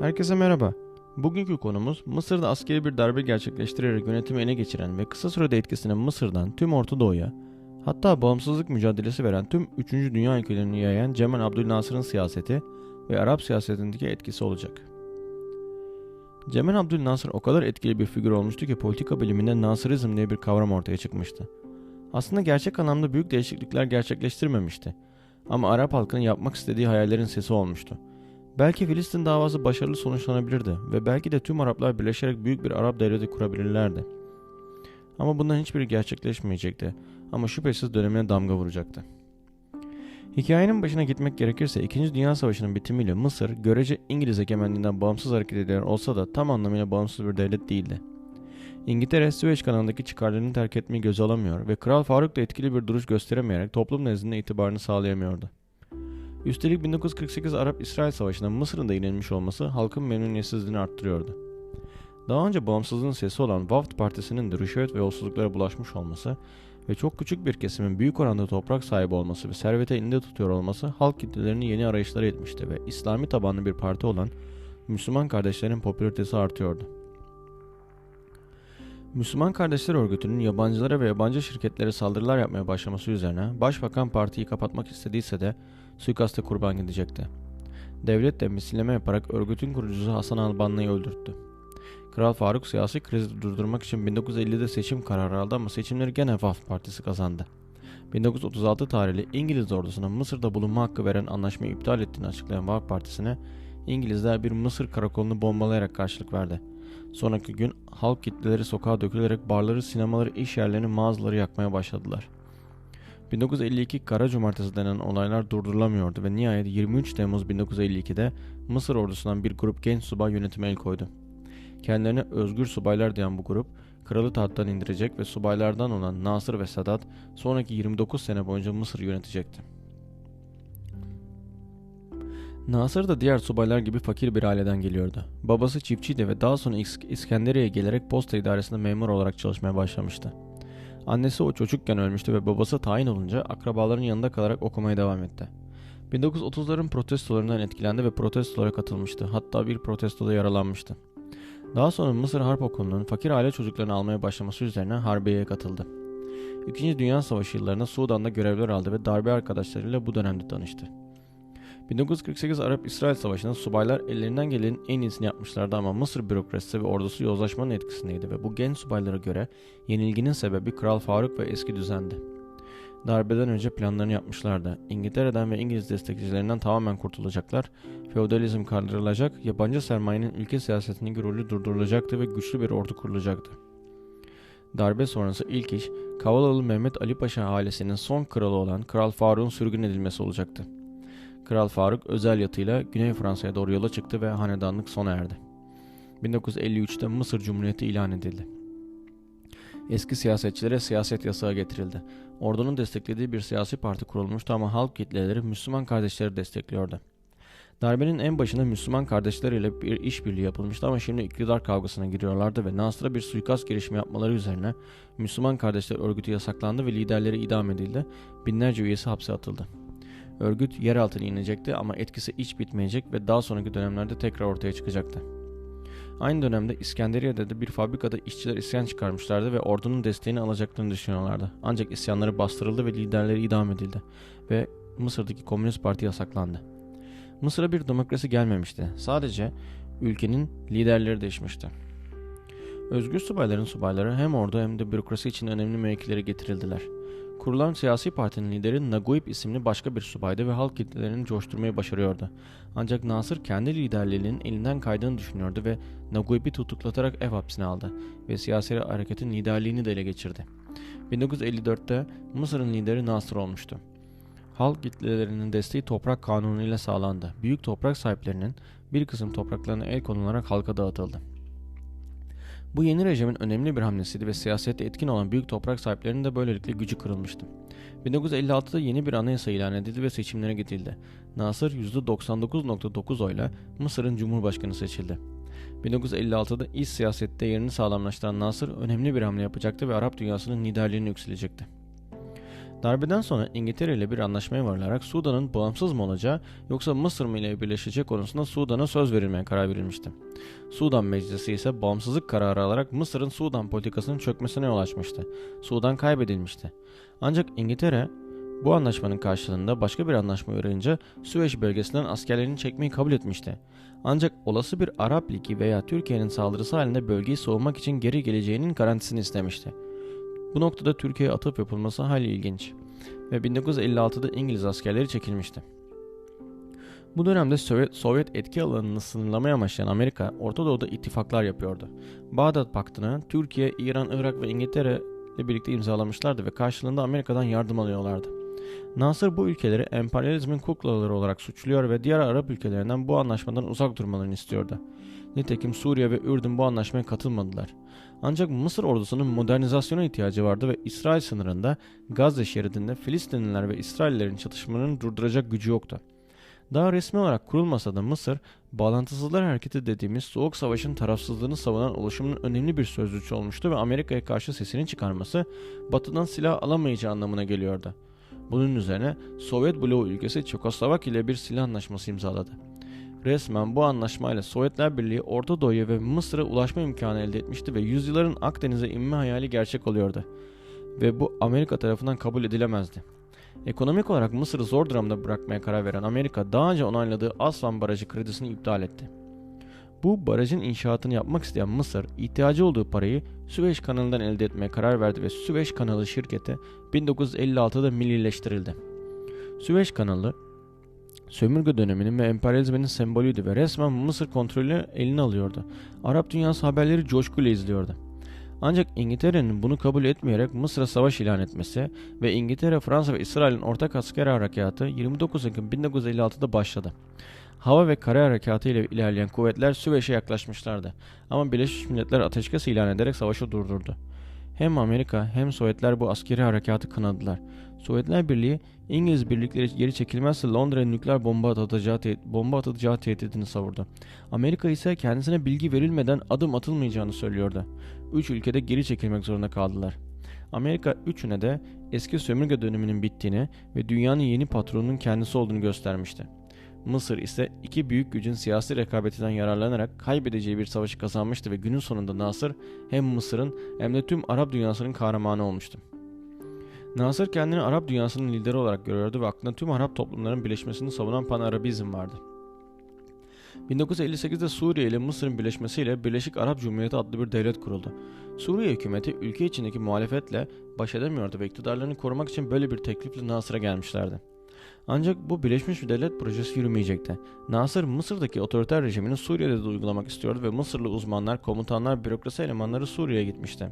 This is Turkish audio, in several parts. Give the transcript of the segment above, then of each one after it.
Herkese merhaba. Bugünkü konumuz Mısır'da askeri bir darbe gerçekleştirerek yönetimi ele geçiren ve kısa sürede etkisini Mısır'dan tüm Orta Doğu'ya, hatta bağımsızlık mücadelesi veren tüm 3. Dünya ülkelerini yayan Cemal Abdülnasır'ın siyaseti ve Arap siyasetindeki etkisi olacak. Cemal Abdülnasır o kadar etkili bir figür olmuştu ki politika biliminde Nasırizm diye bir kavram ortaya çıkmıştı. Aslında gerçek anlamda büyük değişiklikler gerçekleştirmemişti. Ama Arap halkının yapmak istediği hayallerin sesi olmuştu. Belki Filistin davası başarılı sonuçlanabilirdi ve belki de tüm Araplar birleşerek büyük bir Arap devleti kurabilirlerdi. Ama bundan hiçbiri gerçekleşmeyecekti ama şüphesiz dönemine damga vuracaktı. Hikayenin başına gitmek gerekirse 2. Dünya Savaşı'nın bitimiyle Mısır görece İngiliz egemenliğinden bağımsız hareket ediyor olsa da tam anlamıyla bağımsız bir devlet değildi. İngiltere Süveyş kanalındaki çıkarlarını terk etmeyi göze alamıyor ve Kral Faruk da etkili bir duruş gösteremeyerek toplum nezdinde itibarını sağlayamıyordu. Üstelik 1948 Arap-İsrail Savaşı'nda Mısır'ın da yenilmiş olması halkın memnuniyetsizliğini arttırıyordu. Daha önce bağımsızlığın sesi olan Waft Partisi'nin de rüşvet ve yolsuzluklara bulaşmış olması ve çok küçük bir kesimin büyük oranda toprak sahibi olması ve servete elinde tutuyor olması halk kitlelerini yeni arayışlara etmişti ve İslami tabanlı bir parti olan Müslüman kardeşlerin popülaritesi artıyordu. Müslüman Kardeşler Örgütü'nün yabancılara ve yabancı şirketlere saldırılar yapmaya başlaması üzerine Başbakan partiyi kapatmak istediyse de suikaste kurban gidecekti. Devlet de misilleme yaparak örgütün kurucusu Hasan Albanlı'yı öldürttü. Kral Faruk siyasi krizi durdurmak için 1950'de seçim kararı aldı ama seçimleri gene Vaf Partisi kazandı. 1936 tarihli İngiliz ordusuna Mısır'da bulunma hakkı veren anlaşmayı iptal ettiğini açıklayan Vaf Partisi'ne İngilizler bir Mısır karakolunu bombalayarak karşılık verdi. Sonraki gün halk kitleleri sokağa dökülerek barları, sinemaları, iş yerlerini, mağazaları yakmaya başladılar. 1952 Kara Cumartesi denen olaylar durdurulamıyordu ve nihayet 23 Temmuz 1952'de Mısır ordusundan bir grup genç subay yönetime el koydu. Kendilerine özgür subaylar diyen bu grup, kralı tahttan indirecek ve subaylardan olan Nasır ve Sadat sonraki 29 sene boyunca Mısır yönetecekti. Nasır da diğer subaylar gibi fakir bir aileden geliyordu. Babası çiftçiydi ve daha sonra İskenderiye'ye gelerek posta idaresinde memur olarak çalışmaya başlamıştı. Annesi o çocukken ölmüştü ve babası tayin olunca akrabaların yanında kalarak okumaya devam etti. 1930'ların protestolarından etkilendi ve protestolara katılmıştı. Hatta bir protestoda yaralanmıştı. Daha sonra Mısır Harp Okulu'nun fakir aile çocuklarını almaya başlaması üzerine harbiyeye katıldı. İkinci Dünya Savaşı yıllarında Sudan'da görevler aldı ve darbe arkadaşlarıyla bu dönemde tanıştı. 1948 Arap-İsrail Savaşı'nda subaylar ellerinden gelenin en iyisini yapmışlardı ama Mısır bürokrasisi ve ordusu yozlaşmanın etkisindeydi ve bu genç subaylara göre yenilginin sebebi Kral Faruk ve eski düzendi. Darbeden önce planlarını yapmışlardı. İngiltere'den ve İngiliz destekçilerinden tamamen kurtulacaklar, feodalizm kaldırılacak, yabancı sermayenin ülke siyasetindeki rolü durdurulacaktı ve güçlü bir ordu kurulacaktı. Darbe sonrası ilk iş, Kavalalı Mehmet Ali Paşa ailesinin son kralı olan Kral Faruk'un sürgün edilmesi olacaktı. Kral Faruk özel yatıyla Güney Fransa'ya doğru yola çıktı ve hanedanlık sona erdi. 1953'te Mısır Cumhuriyeti ilan edildi. Eski siyasetçilere siyaset yasağı getirildi. Ordunun desteklediği bir siyasi parti kurulmuştu ama halk kitleleri Müslüman kardeşleri destekliyordu. Darbenin en başında Müslüman kardeşler ile bir işbirliği yapılmıştı ama şimdi iktidar kavgasına giriyorlardı ve Nasır'a bir suikast girişimi yapmaları üzerine Müslüman Kardeşler Örgütü yasaklandı ve liderleri idam edildi. Binlerce üyesi hapse atıldı. Örgüt yer altına inecekti ama etkisi hiç bitmeyecek ve daha sonraki dönemlerde tekrar ortaya çıkacaktı. Aynı dönemde İskenderiye'de de bir fabrikada işçiler isyan çıkarmışlardı ve ordunun desteğini alacaklarını düşünüyorlardı. Ancak isyanları bastırıldı ve liderleri idam edildi ve Mısır'daki Komünist Parti yasaklandı. Mısır'a bir demokrasi gelmemişti. Sadece ülkenin liderleri değişmişti. Özgür subayların subayları hem ordu hem de bürokrasi için önemli mevkilere getirildiler. Kurulan siyasi partinin lideri Naguib isimli başka bir subaydı ve halk kitlelerini coşturmayı başarıyordu. Ancak Nasır kendi liderliğinin elinden kaydığını düşünüyordu ve Naguib'i tutuklatarak ev hapsine aldı ve siyasi hareketin liderliğini de ele geçirdi. 1954'te Mısır'ın lideri Nasır olmuştu. Halk kitlelerinin desteği toprak kanunu ile sağlandı. Büyük toprak sahiplerinin bir kısım topraklarına el konularak halka dağıtıldı. Bu yeni rejimin önemli bir hamlesiydi ve siyasette etkin olan büyük toprak sahiplerinin de böylelikle gücü kırılmıştı. 1956'da yeni bir anayasa ilan edildi ve seçimlere gidildi. Nasır %99.9 oyla Mısır'ın Cumhurbaşkanı seçildi. 1956'da iç siyasette yerini sağlamlaştıran Nasır önemli bir hamle yapacaktı ve Arap dünyasının liderliğini yükselecekti. Darbeden sonra İngiltere ile bir anlaşmaya varılarak Sudan'ın bağımsız mı olacağı yoksa Mısır mı ile birleşecek konusunda Sudan'a söz verilmeye karar verilmişti. Sudan Meclisi ise bağımsızlık kararı alarak Mısır'ın Sudan politikasının çökmesine yol açmıştı. Sudan kaybedilmişti. Ancak İngiltere bu anlaşmanın karşılığında başka bir anlaşma arayınca Süveyş bölgesinden askerlerini çekmeyi kabul etmişti. Ancak olası bir Arap Ligi veya Türkiye'nin saldırısı halinde bölgeyi savunmak için geri geleceğinin garantisini istemişti. Bu noktada Türkiye'ye atıp yapılması hali ilginç ve 1956'da İngiliz askerleri çekilmişti. Bu dönemde Sovyet, Sovyet etki alanını sınırlamaya amaçlayan Amerika, Orta Doğu'da ittifaklar yapıyordu. Bağdat Paktı'nı Türkiye, İran, Irak ve İngiltere ile birlikte imzalamışlardı ve karşılığında Amerika'dan yardım alıyorlardı. Nasır bu ülkeleri emperyalizmin kuklaları olarak suçluyor ve diğer Arap ülkelerinden bu anlaşmadan uzak durmalarını istiyordu. Nitekim Suriye ve Ürdün bu anlaşmaya katılmadılar. Ancak Mısır ordusunun modernizasyona ihtiyacı vardı ve İsrail sınırında Gazze şeridinde Filistinliler ve İsraillerin çatışmalarını durduracak gücü yoktu. Daha resmi olarak kurulmasa da Mısır, bağlantısızlar hareketi dediğimiz soğuk savaşın tarafsızlığını savunan oluşumun önemli bir sözcüsü olmuştu ve Amerika'ya karşı sesini çıkarması, batıdan silah alamayacağı anlamına geliyordu. Bunun üzerine Sovyet bloğu ülkesi Çekoslovak ile bir silah anlaşması imzaladı. Resmen bu anlaşmayla Sovyetler Birliği Orta Doğu'ya ve Mısır'a ulaşma imkanı elde etmişti ve yüzyılların Akdeniz'e inme hayali gerçek oluyordu. Ve bu Amerika tarafından kabul edilemezdi. Ekonomik olarak Mısır'ı zor durumda bırakmaya karar veren Amerika daha önce onayladığı Aslan Barajı kredisini iptal etti. Bu barajın inşaatını yapmak isteyen Mısır, ihtiyacı olduğu parayı Süveyş kanalından elde etmeye karar verdi ve Süveyş kanalı şirketi 1956'da millileştirildi. Süveyş kanalı sömürge döneminin ve emperyalizmin sembolüydü ve resmen Mısır kontrolü eline alıyordu. Arap dünyası haberleri coşkuyla izliyordu. Ancak İngiltere'nin bunu kabul etmeyerek Mısır'a savaş ilan etmesi ve İngiltere, Fransa ve İsrail'in ortak asker harekatı 29 Ekim 1956'da başladı. Hava ve kara harekatı ile ilerleyen kuvvetler Süveyş'e yaklaşmışlardı. Ama Birleşmiş Milletler ateşkes ilan ederek savaşı durdurdu. Hem Amerika hem Sovyetler bu askeri harekatı kınadılar. Sovyetler Birliği İngiliz birlikleri geri çekilmezse Londra'ya nükleer bomba atacağı, te- bomba atacağı tehdidini savurdu. Amerika ise kendisine bilgi verilmeden adım atılmayacağını söylüyordu. Üç ülkede geri çekilmek zorunda kaldılar. Amerika üçüne de eski sömürge döneminin bittiğini ve dünyanın yeni patronunun kendisi olduğunu göstermişti. Mısır ise iki büyük gücün siyasi rekabetinden yararlanarak kaybedeceği bir savaşı kazanmıştı ve günün sonunda Nasır hem Mısır'ın hem de tüm Arap dünyasının kahramanı olmuştu. Nasır kendini Arap dünyasının lideri olarak görüyordu ve aklında tüm Arap toplumların birleşmesini savunan Pan-Arabizm vardı. 1958'de Suriye ile Mısır'ın birleşmesiyle Birleşik Arap Cumhuriyeti adlı bir devlet kuruldu. Suriye hükümeti ülke içindeki muhalefetle baş edemiyordu ve iktidarlarını korumak için böyle bir teklifle Nasır'a gelmişlerdi. Ancak bu Birleşmiş bir Devlet projesi yürümeyecekti. Nasır Mısır'daki otoriter rejimini Suriye'de de uygulamak istiyordu ve Mısırlı uzmanlar, komutanlar, bürokrasi elemanları Suriye'ye gitmişti.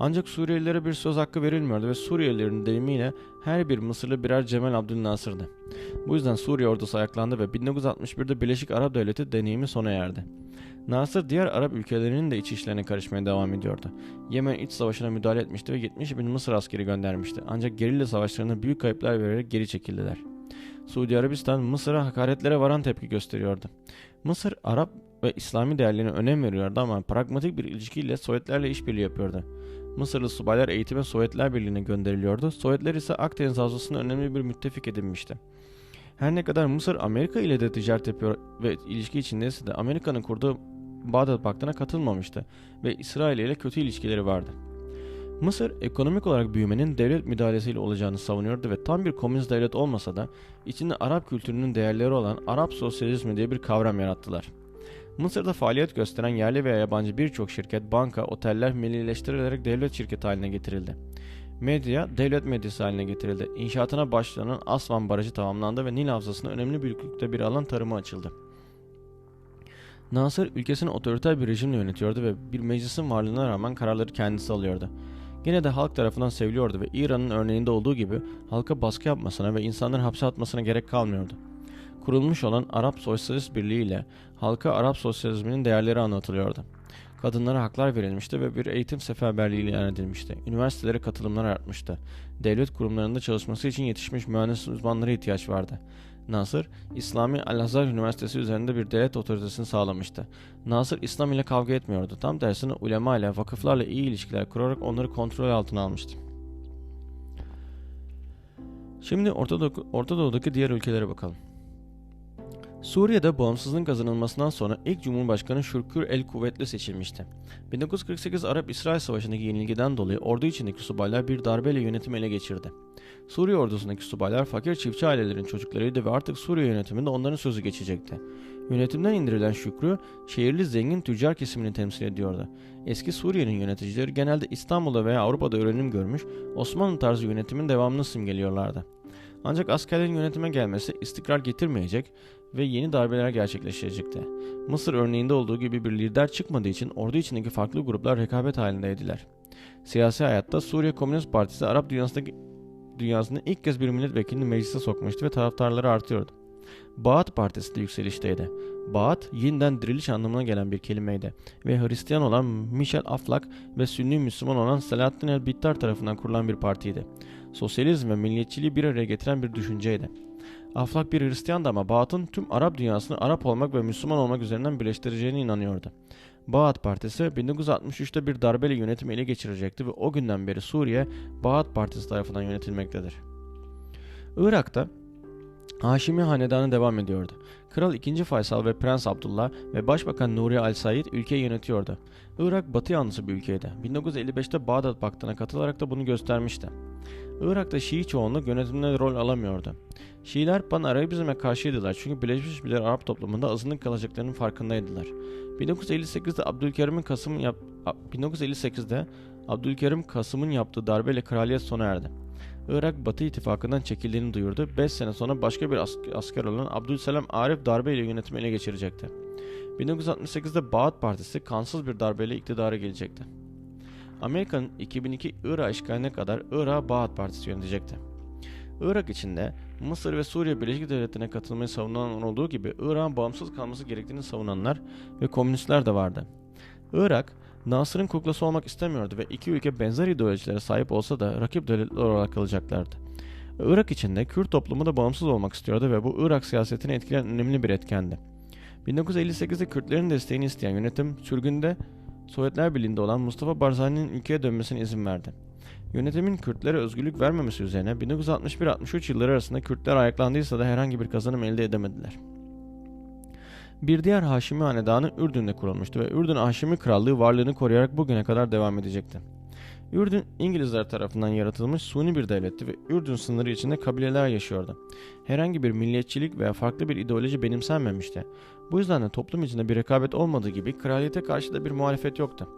Ancak Suriyelilere bir söz hakkı verilmiyordu ve Suriyelilerin deyimiyle her bir Mısırlı birer Cemal Abdülnasır'dı. Bu yüzden Suriye ordusu ayaklandı ve 1961'de Birleşik Arap Devleti deneyimi sona erdi. Nasır diğer Arap ülkelerinin de iç işlerine karışmaya devam ediyordu. Yemen iç savaşına müdahale etmişti ve 70 bin Mısır askeri göndermişti. Ancak gerilla savaşlarına büyük kayıplar vererek geri çekildiler. Suudi Arabistan Mısır'a hakaretlere varan tepki gösteriyordu. Mısır Arap ve İslami değerlerine önem veriyordu ama pragmatik bir ilişkiyle Sovyetlerle işbirliği yapıyordu. Mısırlı subaylar eğitime Sovyetler Birliği'ne gönderiliyordu. Sovyetler ise Akdeniz Havzası'nın önemli bir müttefik edinmişti. Her ne kadar Mısır Amerika ile de ticaret yapıyor ve ilişki içindeyse de Amerika'nın kurduğu Bağdat Paktı'na katılmamıştı ve İsrail ile kötü ilişkileri vardı. Mısır ekonomik olarak büyümenin devlet müdahalesiyle olacağını savunuyordu ve tam bir komünist devlet olmasa da içinde Arap kültürünün değerleri olan Arap sosyalizmi diye bir kavram yarattılar. Mısır'da faaliyet gösteren yerli veya yabancı birçok şirket, banka, oteller millileştirilerek devlet şirketi haline getirildi. Medya, devlet medyası haline getirildi. İnşaatına başlanan Asvan Barajı tamamlandı ve Nil Havzası'nda önemli büyüklükte bir alan tarıma açıldı. Nasır ülkesini otoriter bir rejimle yönetiyordu ve bir meclisin varlığına rağmen kararları kendisi alıyordu. Yine de halk tarafından seviliyordu ve İran'ın örneğinde olduğu gibi halka baskı yapmasına ve insanları hapse atmasına gerek kalmıyordu. Kurulmuş olan Arap Sosyalist Birliği ile halka Arap sosyalizminin değerleri anlatılıyordu. Kadınlara haklar verilmişti ve bir eğitim seferberliği ilan edilmişti. Üniversitelere katılımlar artmıştı. Devlet kurumlarında çalışması için yetişmiş mühendis uzmanlara ihtiyaç vardı. Nasır, İslami Al-Azhar Üniversitesi üzerinde bir devlet otoritesini sağlamıştı. Nasır, İslam ile kavga etmiyordu. Tam tersine ulema ile, vakıflarla iyi ilişkiler kurarak onları kontrol altına almıştı. Şimdi Orta, Doğu, Orta Doğu'daki diğer ülkelere bakalım. Suriye'de bağımsızlığın kazanılmasından sonra ilk Cumhurbaşkanı Şürkür El Kuvvetli seçilmişti. 1948 Arap-İsrail Savaşı'ndaki yenilgiden dolayı ordu içindeki subaylar bir darbeyle yönetimi ele geçirdi. Suriye ordusundaki subaylar fakir çiftçi ailelerin çocuklarıydı ve artık Suriye yönetiminde onların sözü geçecekti. Yönetimden indirilen Şükrü, şehirli zengin tüccar kesimini temsil ediyordu. Eski Suriye'nin yöneticileri genelde İstanbul'da veya Avrupa'da öğrenim görmüş, Osmanlı tarzı yönetimin devamını simgeliyorlardı. Ancak askerlerin yönetime gelmesi istikrar getirmeyecek ve yeni darbeler gerçekleşecekti. Mısır örneğinde olduğu gibi bir lider çıkmadığı için ordu içindeki farklı gruplar rekabet halindeydiler. Siyasi hayatta Suriye Komünist Partisi Arap dünyasındaki dünyasında ilk kez bir milletvekilini meclise sokmuştu ve taraftarları artıyordu. Baat Partisi de yükselişteydi. Baat, yeniden diriliş anlamına gelen bir kelimeydi ve Hristiyan olan Michel Aflak ve Sünni Müslüman olan Selahattin el-Bittar tarafından kurulan bir partiydi. Sosyalizm ve milliyetçiliği bir araya getiren bir düşünceydi. Aflak bir Hristiyandı ama Baat'ın tüm Arap dünyasını Arap olmak ve Müslüman olmak üzerinden birleştireceğine inanıyordu. Baat Partisi 1963'te bir darbeyle yönetimi ele geçirecekti ve o günden beri Suriye Baat Partisi tarafından yönetilmektedir. Irak'ta Haşimi Hanedanı devam ediyordu. Kral 2. Faysal ve Prens Abdullah ve Başbakan Nuri Al Said ülkeyi yönetiyordu. Irak batı yanlısı bir ülkeydi. 1955'te Bağdat Paktı'na katılarak da bunu göstermişti. Irak'ta Şii çoğunluk yönetimde rol alamıyordu. Şiiler Pan-Arabizme karşıydılar çünkü Birleşmiş Milletler Arap toplumunda azınlık kalacaklarının farkındaydılar. 1958'de Abdülkerim'in Kasım'ın yap 1958'de Abdülkerim Kasım'ın yaptığı darbeyle kraliyet sona erdi. Irak Batı ittifakından çekildiğini duyurdu. 5 sene sonra başka bir asker olan Abdülselam Arif darbeyle yönetimi ele geçirecekti. 1968'de Bağat Partisi kansız bir darbeyle iktidara gelecekti. Amerika'nın 2002 Irak işgaline kadar Irak Bağat Partisi yönetecekti. Irak içinde Mısır ve Suriye Birleşik Devletleri'ne katılmayı savunanlar olduğu gibi Irak'ın bağımsız kalması gerektiğini savunanlar ve komünistler de vardı. Irak, Nasır'ın kuklası olmak istemiyordu ve iki ülke benzer ideolojilere sahip olsa da rakip devletler olarak kalacaklardı. Irak içinde Kürt toplumu da bağımsız olmak istiyordu ve bu Irak siyasetini etkileyen önemli bir etkendi. 1958'de Kürtlerin desteğini isteyen yönetim sürgünde Sovyetler Birliği'nde olan Mustafa Barzani'nin ülkeye dönmesine izin verdi. Yönetimin Kürtlere özgürlük vermemesi üzerine 1961-63 yılları arasında Kürtler ayaklandıysa da herhangi bir kazanım elde edemediler. Bir diğer Haşimi Hanedanı Ürdün'de kurulmuştu ve Ürdün Haşimi Krallığı varlığını koruyarak bugüne kadar devam edecekti. Ürdün İngilizler tarafından yaratılmış suni bir devletti ve Ürdün sınırı içinde kabileler yaşıyordu. Herhangi bir milliyetçilik veya farklı bir ideoloji benimsenmemişti. Bu yüzden de toplum içinde bir rekabet olmadığı gibi kraliyete karşı da bir muhalefet yoktu.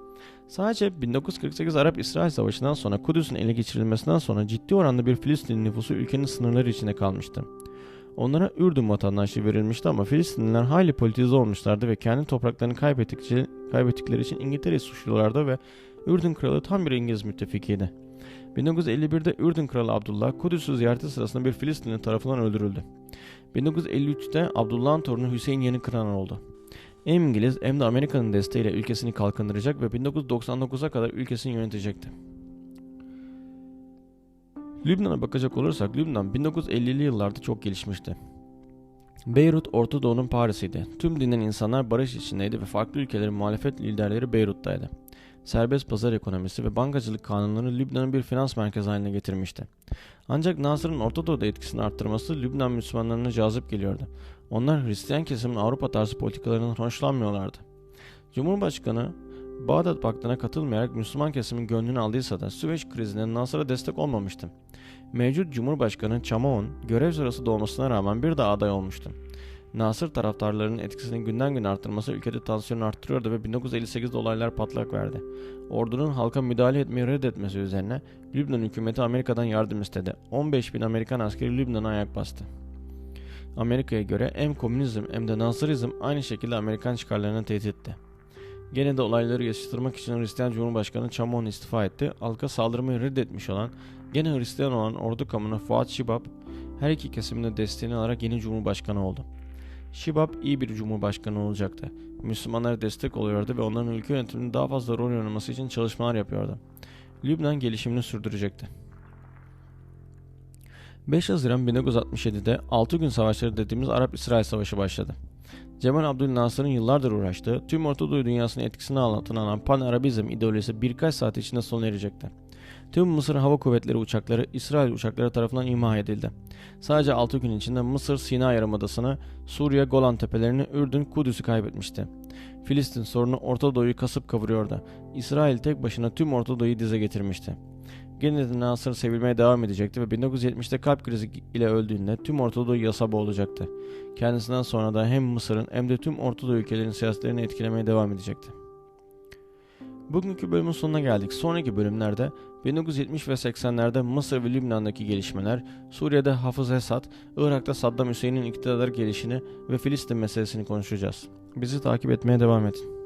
Sadece 1948 Arap-İsrail Savaşı'ndan sonra Kudüs'ün ele geçirilmesinden sonra ciddi oranda bir Filistin nüfusu ülkenin sınırları içinde kalmıştı. Onlara Ürdün vatandaşlığı verilmişti ama Filistinliler hayli politize olmuşlardı ve kendi topraklarını kaybettikçe, kaybettikleri için İngiltere'yi suçluyorlardı ve Ürdün kralı tam bir İngiliz müttefikiydi. 1951'de Ürdün kralı Abdullah Kudüs'ü ziyareti sırasında bir Filistinli tarafından öldürüldü. 1953'te Abdullah'ın torunu Hüseyin yeni kral oldu. Hem İngiliz hem de Amerika'nın desteğiyle ülkesini kalkındıracak ve 1999'a kadar ülkesini yönetecekti. Lübnan'a bakacak olursak Lübnan 1950'li yıllarda çok gelişmişti. Beyrut Orta Doğu'nun Paris'iydi. Tüm dinen insanlar barış içindeydi ve farklı ülkelerin muhalefet liderleri Beyrut'taydı. Serbest pazar ekonomisi ve bankacılık kanunları Lübnan'ı bir finans merkezi haline getirmişti. Ancak Nasır'ın Orta Doğu'da etkisini arttırması Lübnan Müslümanlarına cazip geliyordu. Onlar Hristiyan kesimin Avrupa tarzı politikalarından hoşlanmıyorlardı. Cumhurbaşkanı Bağdat Paktı'na katılmayarak Müslüman kesimin gönlünü aldıysa da Süveyş krizine Nasır'a destek olmamıştı. Mevcut Cumhurbaşkanı Çamaon görev sırası dolmasına rağmen bir daha aday olmuştu. Nasır taraftarlarının etkisini günden gün arttırması ülkede tansiyonu arttırıyordu ve 1958'de olaylar patlak verdi. Ordunun halka müdahale etmeyi reddetmesi üzerine Lübnan hükümeti Amerika'dan yardım istedi. 15 bin Amerikan askeri Lübnan'a ayak bastı. Amerika'ya göre hem komünizm hem de Nasırizm aynı şekilde Amerikan çıkarlarını tehditti. Gene de olayları yaşatırmak için Hristiyan Cumhurbaşkanı Chamon istifa etti. Halka saldırmayı reddetmiş olan, gene Hristiyan olan ordu kamına Fuat Şibab, her iki kesimde desteğini alarak yeni Cumhurbaşkanı oldu. Şibab iyi bir Cumhurbaşkanı olacaktı. Müslümanlara destek oluyordu ve onların ülke yönetiminde daha fazla rol oynaması için çalışmalar yapıyordu. Lübnan gelişimini sürdürecekti. 5 Haziran 1967'de 6 gün savaşları dediğimiz Arap-İsrail Savaşı başladı. Cemal Abdülnasır'ın yıllardır uğraştığı, tüm Orta Doğu dünyasının etkisini anlatan Pan-Arabizm ideolojisi birkaç saat içinde sona erecekti. Tüm Mısır Hava Kuvvetleri uçakları İsrail uçakları tarafından imha edildi. Sadece 6 gün içinde Mısır Sina Yarımadası'nı, Suriye Golan Tepelerini, Ürdün Kudüs'ü kaybetmişti. Filistin sorunu Orta Doğu'yu kasıp kavuruyordu. İsrail tek başına tüm Orta Doğu'yu dize getirmişti. Gene Nasır sevilmeye devam edecekti ve 1970'te kalp krizi ile öldüğünde tüm Orta Doğu yasa boğulacaktı. Kendisinden sonra da hem Mısır'ın hem de tüm Orta Doğu ülkelerinin siyasetlerini etkilemeye devam edecekti. Bugünkü bölümün sonuna geldik. Sonraki bölümlerde 1970 ve 80'lerde Mısır ve Lübnan'daki gelişmeler, Suriye'de Hafız Esad, Irak'ta Saddam Hüseyin'in iktidar gelişini ve Filistin meselesini konuşacağız. Bizi takip etmeye devam edin.